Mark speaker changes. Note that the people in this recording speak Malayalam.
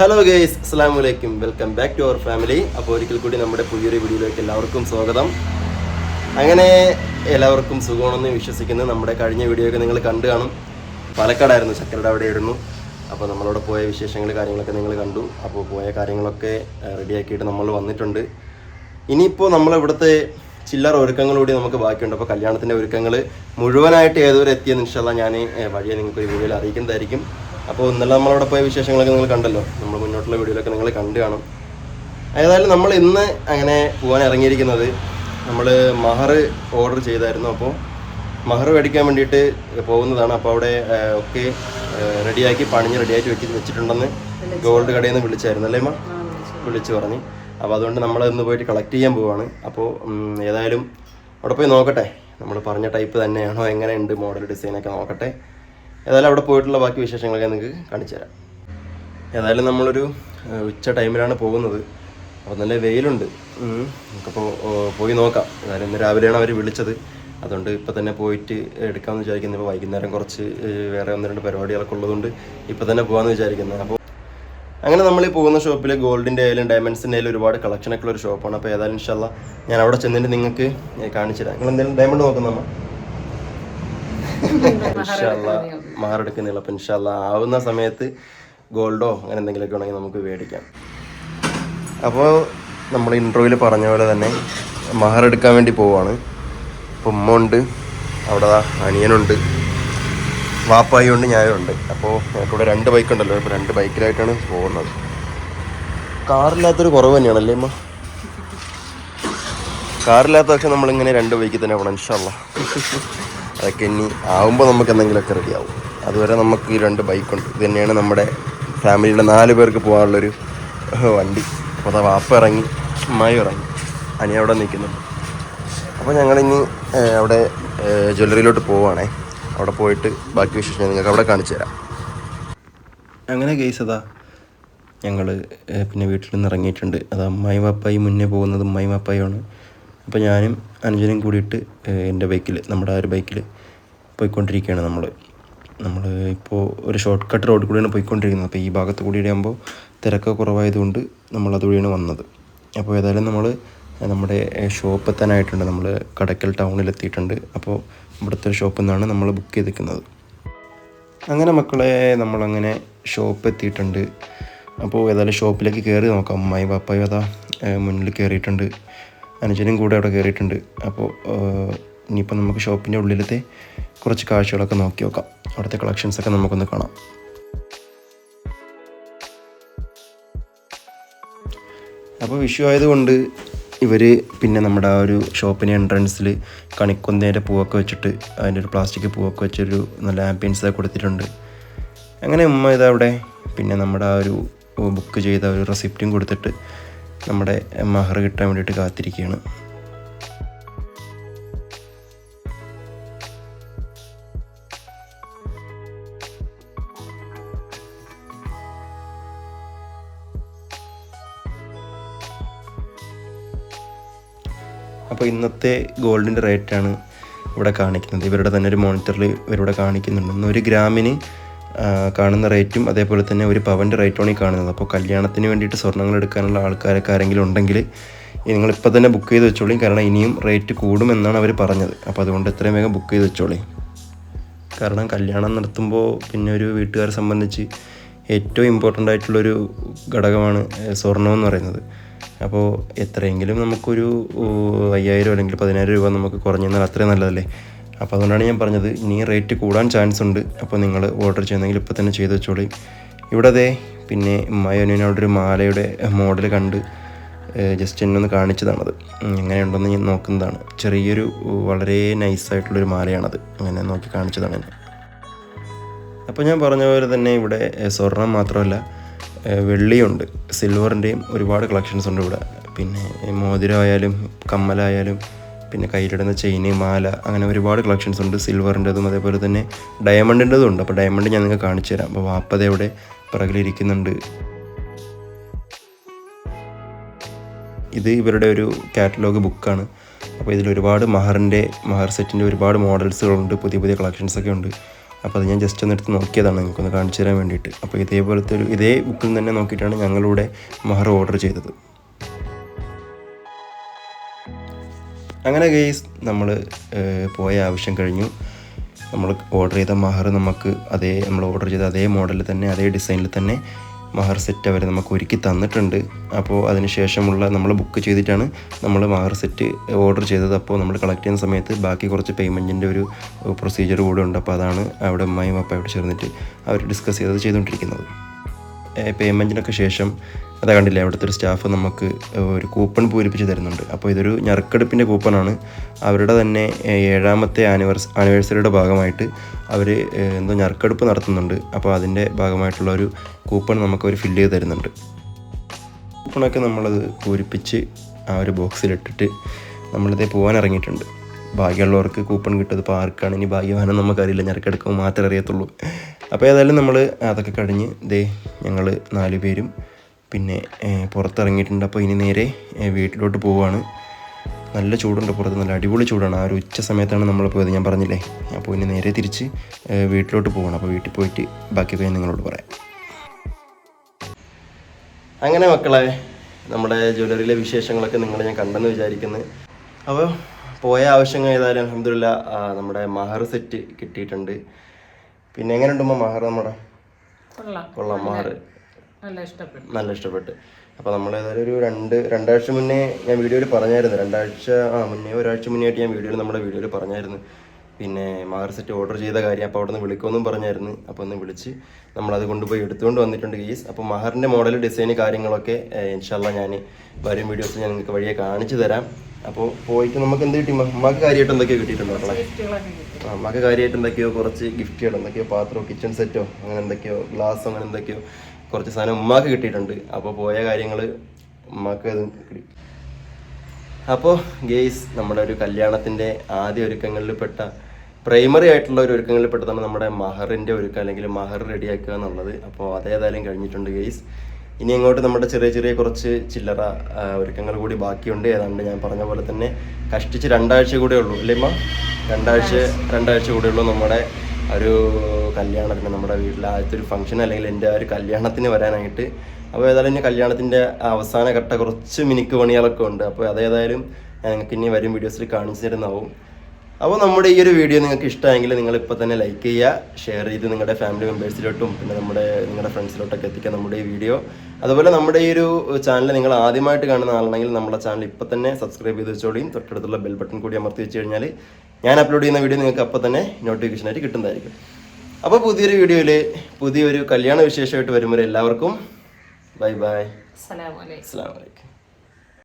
Speaker 1: ഹലോ ഗേസ് അസ്സാം വലൈക്കും welcome back to our family അപ്പോൾ ഒരിക്കൽ കൂടി നമ്മുടെ പുതിയൊരു വീഡിയോയിലേക്ക് എല്ലാവർക്കും സ്വാഗതം. അങ്ങനെ എല്ലാവർക്കും സുഖമാണെന്ന് വിശ്വസിക്കുന്നു നമ്മുടെ കഴിഞ്ഞ വീഡിയോ ഒക്കെ നിങ്ങൾ കണ്ടു കാണും. പാലക്കാടായിരുന്നു ചക്കരയുടെ അവിടെ ഇടുന്നു. അപ്പോൾ നമ്മളവിടെ പോയ വിശേഷങ്ങൾ കാര്യങ്ങളൊക്കെ നിങ്ങൾ കണ്ടു. അപ്പോൾ പോയ കാര്യങ്ങളൊക്കെ റെഡിയാക്കിയിട്ട് നമ്മൾ വന്നിട്ടുണ്ട്. ഇനിയിപ്പോൾ നമ്മളിവിടുത്തെ ചില്ലറ ഒരുക്കങ്ങൾ കൂടി നമുക്ക് ബാക്കിയുണ്ട്. അപ്പോൾ കല്യാണത്തിന്റെ ഒരുക്കങ്ങൾ മുഴുവനായിട്ട് ഏതുവരെ എത്തിയെന്ന് ഇൻഷാല്ല ഞാൻ വഴിയെ നിങ്ങൾക്ക് ഒരു വീഡിയോയിൽ അറിയിക്കുന്നതായിരിക്കും. അപ്പോൾ ഇന്നലെ നമ്മളവിടെ പോയ വിശേഷങ്ങളൊക്കെ നിങ്ങൾ കണ്ടല്ലോ. നമ്മൾ മുന്നോട്ടുള്ള വീഡിയോയിലൊക്കെ നിങ്ങൾ കണ്ടു കാണും. ഏതായാലും നമ്മൾ ഇന്ന് അങ്ങനെ പോകാൻ ഇറങ്ങിയിരിക്കുന്നത് നമ്മൾ മഹർ ഓർഡർ ചെയ്തായിരുന്നു. അപ്പോൾ മഹർ മേടിക്കാൻ വേണ്ടിയിട്ട് പോകുന്നതാണ്. അപ്പോൾ അവിടെ ഒക്കെ റെഡിയാക്കി പണിഞ്ഞ് റെഡിയാക്കി വെച്ച് വെച്ചിട്ടുണ്ടെന്ന് ഗോൾഡ് കടയിൽ നിന്ന് വിളിച്ചായിരുന്നു. അല്ലേ അമ്മ? വിളിച്ചു. പറഞ്ഞ്. അപ്പോൾ അതുകൊണ്ട് നമ്മൾ ഇന്ന് പോയിട്ട് കളക്ട് ചെയ്യാൻ പോവാണ്. അപ്പോൾ ഏതായാലും അവിടെ പോയി നോക്കട്ടെ. നമ്മൾ പറഞ്ഞ ടൈപ്പ് തന്നെയാണോ? എങ്ങനെയുണ്ട് മോഡൽ ഡിസൈനൊക്കെ നോക്കട്ടെ. ഏതായാലും അവിടെ പോയിട്ടുള്ള ബാക്കി വിശേഷങ്ങളൊക്കെ നിങ്ങൾക്ക് കാണിച്ചു തരാം. ഏതായാലും നമ്മളൊരു ഉച്ച ടൈമിലാണ് പോകുന്നത്. അപ്പോൾ നല്ല വെയിലുണ്ട്. നമുക്കപ്പോൾ പോയി നോക്കാം. ഏതായാലും ഇന്ന് രാവിലെയാണ് അവർ വിളിച്ചത്. അതുകൊണ്ട് ഇപ്പോൾ തന്നെ പോയിട്ട് എടുക്കാമെന്ന് വിചാരിക്കുന്നത് ഇപ്പോൾ വൈകുന്നേരം കുറച്ച് വേറെ ഒന്ന് രണ്ട് പരിപാടികളൊക്കെ ഉള്ളതുകൊണ്ട് ഇപ്പോൾ തന്നെ പോകാമെന്ന് വിചാരിക്കുന്നത് അപ്പോൾ അങ്ങനെ നമ്മൾ ഈ പോകുന്ന ഷോപ്പിൽ ഗോൾഡിന്റെ ആയാലും ഡയമണ്ട്സിന്റെ ആയാലും ഒരുപാട് കളക്ഷനൊക്കെ ഉള്ള ഒരു ഷോപ്പാണ്. അപ്പോൾ ഏതായാലും ഇൻഷാല്ല ഞാൻ അവിടെ ചെന്നിട്ട് നിങ്ങൾക്ക് കാണിച്ചു തരാം. നിങ്ങൾ എന്തെങ്കിലും ഡയമണ്ട് നോക്കുന്നമ്മ ഇൻഷാല്ല മാറെടുക്കുന്നില്ല അപ്പം ഇൻഷാല്ല ആവുന്ന സമയത്ത് ഗോൾഡോ അങ്ങനെ എന്തെങ്കിലുമൊക്കെ ഉണ്ടെങ്കിൽ നമുക്ക് മേടിക്കാം. അപ്പോൾ നമ്മൾ ഇൻട്രോയിൽ പറഞ്ഞ പോലെ തന്നെ മഹർ എടുക്കാൻ വേണ്ടി പോവാണ്. അപ്പം ഉമ്മ ഉണ്ട് അവിടെ അനിയനുണ്ട് വാപ്പായി ഉണ്ട് ഞാനും ഉണ്ട്. അപ്പോൾ ഞങ്ങൾക്കിവിടെ രണ്ട് ബൈക്ക് ഉണ്ടല്ലോ ഇപ്പോൾ രണ്ട് ബൈക്കിലായിട്ടാണ് പോകുന്നത്. കാറില്ലാത്തൊരു കുറവ് തന്നെയാണല്ലേ അമ്മ കാറില്ലാത്ത പക്ഷെ നമ്മളിങ്ങനെ രണ്ട് ബൈക്കിൽ തന്നെ പോകണം ഇൻഷാല്ല അതൊക്കെ ഇനി ആവുമ്പോൾ നമുക്ക് എന്തെങ്കിലുമൊക്കെ റെഡിയാവും അതുവരെ നമുക്ക് ഈ രണ്ട് ബൈക്കുണ്ട് ഇത് തന്നെയാണ് നമ്മുടെ ഫാമിലിയുടെ നാല് പേർക്ക് പോകാനുള്ളൊരു വണ്ടി. അപ്പോൾ അതാ വാപ്പ ഇറങ്ങി അമ്മായി ഇറങ്ങി. അനി അവിടെ നിൽക്കുന്നുണ്ട്. അപ്പോൾ ഞങ്ങളിനി അവിടെ ജ്വല്ലറിയിലോട്ട് പോവുകയാണേ. അവിടെ പോയിട്ട് ബാക്കി വിശേഷം നിങ്ങൾക്ക് അവിടെ കാണിച്ചു തരാം. അങ്ങനെ കേസ് അതാ ഞങ്ങൾ പിന്നെ വീട്ടിൽ നിന്ന് ഇറങ്ങിയിട്ടുണ്ട്. അത് അമ്മായി വാപ്പായി മുന്നേ പോകുന്നത് അമ്മായി വാപ്പായാണ് അപ്പോൾ ഞാനും അനുജനും കൂടിയിട്ട് എന്റെ ബൈക്കിൽ നമ്മുടെ ആ ഒരു ബൈക്കിൽ പോയിക്കൊണ്ടിരിക്കുകയാണ് നമ്മൾ നമ്മൾ ഇപ്പോൾ ഒരു ഷോർട്ട് കട്ട് റോഡിൽ കൂടിയാണ് പോയിക്കൊണ്ടിരിക്കുന്നത്. അപ്പോൾ ഈ ഭാഗത്ത് കൂടി ആകുമ്പോൾ തിരക്ക് കുറവായതുകൊണ്ട് നമ്മൾ അതുവഴിയാണ് വന്നത്. അപ്പോൾ ഏതായാലും നമ്മൾ നമ്മുടെ ഷോപ്പ് എത്താനായിട്ടുണ്ട്. നമ്മൾ കടക്കൽ ടൗണിൽ എത്തിയിട്ടുണ്ട്. അപ്പോൾ ഇവിടുത്തെ ഒരു ഷോപ്പിൽ നിന്നാണ് നമ്മൾ ബുക്ക് ചെയ്തിരിക്കുന്നത്. അങ്ങനെ മക്കളെ നമ്മളങ്ങനെ ഷോപ്പ് എത്തിയിട്ടുണ്ട്. അപ്പോൾ ഏതായാലും ഷോപ്പിലേക്ക് കയറി നോക്കാം. അമ്മായി പാപ്പായും അതാ മുന്നിൽ കയറിയിട്ടുണ്ട് അനുജനും കൂടെ അവിടെ കയറിയിട്ടുണ്ട്. അപ്പോൾ ഇനിയിപ്പോൾ നമുക്ക് ഷോപ്പിന്റെ ഉള്ളിലത്തെ കുറച്ച് കാഴ്ചകളൊക്കെ നോക്കി നോക്കാം. അവിടുത്തെ കളക്ഷൻസൊക്കെ നമുക്കൊന്ന് കാണാം. അപ്പോൾ വിഷു ആയതുകൊണ്ട് ഇവർ പിന്നെ നമ്മുടെ ആ ഒരു ഷോപ്പിന്റെ എൻട്രൻസിൽ കണിക്കൊന്നേന്റെ പൂവൊക്കെ വെച്ചിട്ട് അതിന്റെ ഒരു പ്ലാസ്റ്റിക് പൂവൊക്കെ വെച്ചൊരു നല്ല ആംബിയൻസ് കൊടുത്തിട്ടുണ്ട്. അങ്ങനെ ഉമ്മ ഇതവിടെ പിന്നെ നമ്മുടെ ആ ഒരു ബുക്ക് ചെയ്ത ഒരു റെസിപ്റ്റും കൊടുത്തിട്ട് നമ്മുടെ മഹർ കിട്ടാൻ വേണ്ടിയിട്ട് കാത്തിരിക്കുകയാണ്. അപ്പോൾ ഇന്നത്തെ ഗോൾഡിന്റെ റേറ്റാണ് ഇവിടെ കാണിക്കുന്നത്. ഇവരുടെ തന്നെ ഒരു മോണിറ്ററിൽ ഇവരിവിടെ കാണിക്കുന്നുണ്ട്. ഒരു ഗ്രാമിന് കാണുന്ന റേറ്റും അതേപോലെ തന്നെ ഒരു പവന്റെ റേറ്റുമാണ് ഈ കാണുന്നത്. അപ്പോൾ കല്യാണത്തിന് വേണ്ടിയിട്ട് സ്വർണങ്ങൾ എടുക്കാനുള്ള ആൾക്കാരൊക്കെ ആരെങ്കിലും ഉണ്ടെങ്കിൽ നിങ്ങളിപ്പോൾ തന്നെ ബുക്ക് ചെയ്ത് വെച്ചോളി. കാരണം ഇനിയും റേറ്റ് കൂടുമെന്നാണ് അവർ പറഞ്ഞത്. അപ്പോൾ അതുകൊണ്ട് എത്രയും വേഗം ബുക്ക് ചെയ്ത് വെച്ചോളി. കാരണം കല്യാണം നടത്തുമ്പോൾ പിന്നെ ഒരു വീട്ടുകാരെ സംബന്ധിച്ച് ഏറ്റവും ഇമ്പോർട്ടന്റ് ആയിട്ടുള്ളൊരു ഘടകമാണ് സ്വർണമെന്ന് എന്ന് പറയുന്നത്. അപ്പോൾ എത്രയെങ്കിലും നമുക്കൊരു അയ്യായിരം അല്ലെങ്കിൽ പതിനായിരം രൂപ നമുക്ക് കുറഞ്ഞു അത്രയും നല്ലതല്ലേ? അപ്പോൾ അതുകൊണ്ടാണ് ഞാൻ പറഞ്ഞത് ഇനി റേറ്റ് കൂടാൻ ചാൻസ് ഉണ്ട്. അപ്പോൾ നിങ്ങൾ ഓർഡർ ചെയ്യുന്നെങ്കിൽ ഇപ്പോൾ തന്നെ ചെയ്ത് വെച്ചോളി. ഇവിടെ അതെ പിന്നെ മയോനിന് അവിടെ ഒരു മാലയുടെ മോഡൽ കണ്ട് ജസ്റ്റ് എന്നെ ഒന്ന് കാണിച്ചതാണത്. എങ്ങനെയുണ്ടെന്ന് ഞാൻ നോക്കുന്നതാണ്. ചെറിയൊരു വളരെ നൈസായിട്ടുള്ളൊരു മാലയാണത്. അങ്ങനെ നോക്കി കാണിച്ചതാണ് എന്നെ അപ്പോൾ ഞാൻ പറഞ്ഞ പോലെ തന്നെ ഇവിടെ സ്വർണം മാത്രമല്ല വെള്ളിയുണ്ട്. സിൽവറിന്റെയും ഒരുപാട് കളക്ഷൻസ് ഉണ്ട് ഇവിടെ. പിന്നെ മോതിരമായാലും കമ്മലായാലും പിന്നെ കയ്യിലിടുന്ന ചെയിന് മാല അങ്ങനെ ഒരുപാട് കളക്ഷൻസ് ഉണ്ട്. സിൽവറിന്റെതും അതേപോലെ തന്നെ ഡയമണ്ടിന്റെതും ഉണ്ട്. അപ്പോൾ ഡയമണ്ട് ഞാൻ നിങ്ങൾക്ക് കാണിച്ചു തരാം. അപ്പോൾ വാപ്പതയുടെ പിറകിലിരിക്കുന്നുണ്ട് ഇത് ഇവരുടെ ഒരു കാറ്റലോഗ് ബുക്കാണ് അപ്പോൾ ഇതിൽ ഒരുപാട് മഹറിന്റെ മഹർ സെറ്റിന്റെ ഒരുപാട് മോഡൽസുകളുണ്ട് പുതിയ പുതിയ കളക്ഷൻസ് ഒക്കെ ഉണ്ട്. അപ്പോൾ അത് ഞാൻ ജസ്റ്റ് ഒന്ന് എടുത്ത് നോക്കിയതാണ്. നിങ്ങൾക്കൊന്ന് കാണിച്ചു തരാൻ വേണ്ടിയിട്ട്. അപ്പോൾ ഇതേപോലത്തെ ഒരു ഇതേ ബുക്കിൽ തന്നെ നോക്കിയിട്ടാണ് ഞങ്ങളിവിടെ മഹർ ഓർഡർ ചെയ്തത്. അങ്ങനെ ഗെയ്സ് നമ്മൾ പോയ ആവശ്യം കഴിഞ്ഞു. നമ്മൾ ഓർഡർ ചെയ്ത മഹർ നമുക്ക് അതേ നമ്മൾ ഓർഡർ ചെയ്ത അതേ മോഡലിൽ തന്നെ അതേ ഡിസൈനിൽ തന്നെ മഹർ സെറ്റ് അവർ നമുക്ക് ഒരുക്കി തന്നിട്ടുണ്ട്. അപ്പോൾ അതിന് ശേഷമുള്ള നമ്മൾ ബുക്ക് ചെയ്തിട്ടാണ് നമ്മൾ മഹർ സെറ്റ് ഓർഡർ ചെയ്തത്. അപ്പോൾ നമ്മൾ കളക്ട് ചെയ്യുന്ന സമയത്ത് ബാക്കി കുറച്ച് പേയ്മെന്റിന്റെ ഒരു പ്രൊസീജിയർ കൂടെ ഉണ്ട്. അപ്പോൾ അതാണ് അവിടെ ഉമ്മയും അപ്പായോട് ചേർന്നിട്ട് അവർ ഡിസ്കസ് ചെയ്തത് ചെയ്തുകൊണ്ടിരിക്കുന്നത് പേയ്മെന്റിനൊക്കെ ശേഷം അതാ കണ്ടില്ലേ അവിടുത്തെ ഒരു സ്റ്റാഫ് നമുക്ക് ഒരു കൂപ്പൺ പൂരിപ്പിച്ച് തരുന്നുണ്ട്. അപ്പോൾ ഇതൊരു ഞെറുക്കെടുപ്പിന്റെ കൂപ്പണാണ് അവരുടെ തന്നെ ഏഴാമത്തെ ആനിവേഴ്സ് ആനിവേഴ്സറിയുടെ ഭാഗമായിട്ട് അവർ എന്തോ ഞെറുക്കെടുപ്പ് നടത്തുന്നുണ്ട്. അപ്പോൾ അതിന്റെ ഭാഗമായിട്ടുള്ള ഒരു കൂപ്പൺ നമുക്ക് അവർ ഫില്ല് ചെയ്ത് തരുന്നുണ്ട്. കൂപ്പണൊക്കെ നമ്മളത് പൂരിപ്പിച്ച് ആ ഒരു ബോക്സിലിട്ടിട്ട് നമ്മളിതേ പോകാൻ ഇറങ്ങിയിട്ടുണ്ട്. ഭാഗ്യമുള്ളവർക്ക് കൂപ്പൺ കിട്ടുന്നത് ഇപ്പോൾ ആർക്കാണ് ഇനി ഭാഗ്യവാനം നമുക്കറിയില്ല. ഞെറുക്കെടുക്കുമ്പോൾ മാത്രമേ അറിയത്തുള്ളൂ. അപ്പോൾ ഏതായാലും നമ്മൾ അതൊക്കെ കഴിഞ്ഞ് ദേ ഞങ്ങൾ നാല് പേരും പിന്നെ പുറത്തിറങ്ങിയിട്ടുണ്ട്. അപ്പോൾ ഇനി നേരെ വീട്ടിലോട്ട് പോവുകയാണ് നല്ല ചൂടുണ്ട് പുറത്ത്. നല്ല അടിപൊളി ചൂടാണ്. ആ ഒരു ഉച്ച സമയത്താണ് നമ്മൾ പോയത്. ഞാൻ പറഞ്ഞില്ലേ? അപ്പോൾ ഇനി നേരെ തിരിച്ച് വീട്ടിലോട്ട് പോകണം അപ്പോൾ വീട്ടിൽ പോയിട്ട് ബാക്കി ഞാൻ നിങ്ങളോട് പറയാം. അങ്ങനെ മക്കളെ നമ്മുടെ ജ്വല്ലറിയിലെ വിശേഷങ്ങളൊക്കെ നിങ്ങൾ ഞാൻ കണ്ടെന്ന് വിചാരിക്കുന്നു. അപ്പോൾ പോയ ആവശ്യങ്ങൾ ഏതായാലും അലഹമില്ല നമ്മുടെ മഹർ സെറ്റ് കിട്ടിയിട്ടുണ്ട്. പിന്നെ എങ്ങനെയുണ്ട് മഹർ നമ്മുടെ?
Speaker 2: കൊള്ളാം.
Speaker 1: മഹർ.
Speaker 2: നല്ല ഇഷ്ടപ്പെട്ടു.
Speaker 1: നല്ല ഇഷ്ടപ്പെട്ട്. അപ്പോൾ നമ്മൾ ഏതായാലും ഒരു രണ്ട് രണ്ടാഴ്ച മുന്നേ ഞാൻ വീഡിയോയിൽ പറഞ്ഞായിരുന്നു. രണ്ടാഴ്ച ആ മുന്നേ ഒരാഴ്ച മുന്നേ ആയിട്ട് ഞാൻ വീഡിയോയിൽ നമ്മുടെ വീഡിയോയിൽ പറഞ്ഞായിരുന്നു. പിന്നെ മഹർ സെറ്റ് ഓർഡർ ചെയ്ത കാര്യം അപ്പോൾ അവിടെ നിന്ന് വിളിക്കുമെന്നും പറഞ്ഞായിരുന്നു. അപ്പോൾ ഒന്ന് വിളിച്ച് നമ്മളത് കൊണ്ടുപോയി എടുത്തുകൊണ്ട് വന്നിട്ടുണ്ട് കേസ് അപ്പോൾ മഹറിന്റെ മോഡൽ ഡിസൈൻ കാര്യങ്ങളൊക്കെ ഇൻഷാല്ല ഞാൻ വരും വീഡിയോസ് ഞാൻ നിങ്ങൾക്ക് വഴിയെ കാണിച്ചു തരാം. അപ്പോൾ പോയിട്ട് നമുക്ക് എന്ത് കിട്ടി? അമ്മയ്ക്ക് കാര്യമായിട്ട് എന്തൊക്കെയോ കിട്ടിയിട്ടുണ്ടോ അമ്മയ്ക്ക് കാര്യമായിട്ട് എന്തൊക്കെയോ കുറച്ച് ഗിഫ്റ്റുകൾ എന്തൊക്കെയോ പാത്രമോ കിച്ചൺ സെറ്റോ അങ്ങനെ എന്തൊക്കെയോ ഗ്ലാസ് അങ്ങനെ എന്തൊക്കെയോ കുറച്ച് സാധനം ഉമ്മാക്ക് കിട്ടിയിട്ടുണ്ട്. അപ്പോൾ പോയ കാര്യങ്ങൾ ഉമ്മാക്ക് അത് അപ്പോൾ ഗെയ്സ് നമ്മുടെ ഒരു കല്യാണത്തിന്റെ ആദ്യ ഒരുക്കങ്ങളിൽ പെട്ട പ്രൈമറി ആയിട്ടുള്ള ഒരു ഒരുക്കങ്ങളിൽ പെട്ടതാണ് നമ്മുടെ മഹറിന്റെ ഒരുക്കം അല്ലെങ്കിൽ മഹർ റെഡിയാക്കുക എന്നുള്ളത്. അപ്പോൾ അതേതായാലും കഴിഞ്ഞിട്ടുണ്ട് ഗെയ്സ് ഇനി അങ്ങോട്ട് നമ്മുടെ ചെറിയ ചെറിയ കുറച്ച് ചില്ലറ ഒരുക്കങ്ങൾ കൂടി ബാക്കിയുണ്ട്. ഏതാണ്ട് ഞാൻ പറഞ്ഞ പോലെ തന്നെ കഷ്ടിച്ച് രണ്ടാഴ്ച കൂടെ ഉള്ളൂ അല്ലേ അമ്മ രണ്ടാഴ്ച രണ്ടാഴ്ച കൂടെ ഉള്ളൂ നമ്മുടെ ഒരു കല്യാണത്തിന് നമ്മുടെ വീട്ടിലെ ആദ്യത്തെ ഒരു ഫംഗ്ഷൻ അല്ലെങ്കിൽ എന്റെ ആ ഒരു കല്യാണത്തിന് വരാനായിട്ട്. അപ്പോൾ ഏതായാലും ഇനി കല്യാണത്തിന്റെ അവസാന ഘട്ട കുറച്ച് മിനുക്ക് പണികളൊക്കെ ഉണ്ട്. അപ്പോൾ അതേതായാലും ഞാൻ നിങ്ങൾക്ക് ഇനി വരും വീഡിയോസിൽ കാണിച്ചു തരുന്നതാവും. അപ്പോൾ നമ്മുടെ ഈ ഒരു വീഡിയോ നിങ്ങൾക്ക് ഇഷ്ടമായെങ്കിൽ നിങ്ങൾ ഇപ്പോൾ തന്നെ ലൈക്ക് ചെയ്യുക ഷെയർ ചെയ്ത് നിങ്ങളുടെ ഫാമിലി മെമ്പേഴ്സിലോട്ടും പിന്നെ നമ്മുടെ നിങ്ങളുടെ ഫ്രണ്ട്സിലോട്ടൊക്കെ എത്തിക്കുക നമ്മുടെ ഈ വീഡിയോ അതുപോലെ നമ്മുടെ ഈ ഒരു ചാനൽ നിങ്ങൾ ആദ്യമായിട്ട് കാണുന്ന ആളാണെങ്കിൽ നമ്മുടെ ചാനൽ ഇപ്പോൾ തന്നെ സബ്സ്ക്രൈബ് ചെയ്ത് വെച്ചോളിയും തൊട്ടടുത്തുള്ള ബെൽ ബട്ടൺ കൂടി അമർത്തി വെച്ച് കഴിഞ്ഞാൽ ഞാൻ അപ്ലോഡ് ചെയ്യുന്ന വീഡിയോ നിങ്ങൾക്ക് അപ്പോൾ തന്നെ നോട്ടിഫിക്കേഷനായിട്ട് കിട്ടുന്നതായിരിക്കും. അപ്പോൾ പുതിയൊരു വീഡിയോയിൽ പുതിയൊരു കല്യാണ വിശേഷമായിട്ട് വരുമ്പോൾ എല്ലാവർക്കും ബൈ ബൈ അസ്സാം വലൈക്കും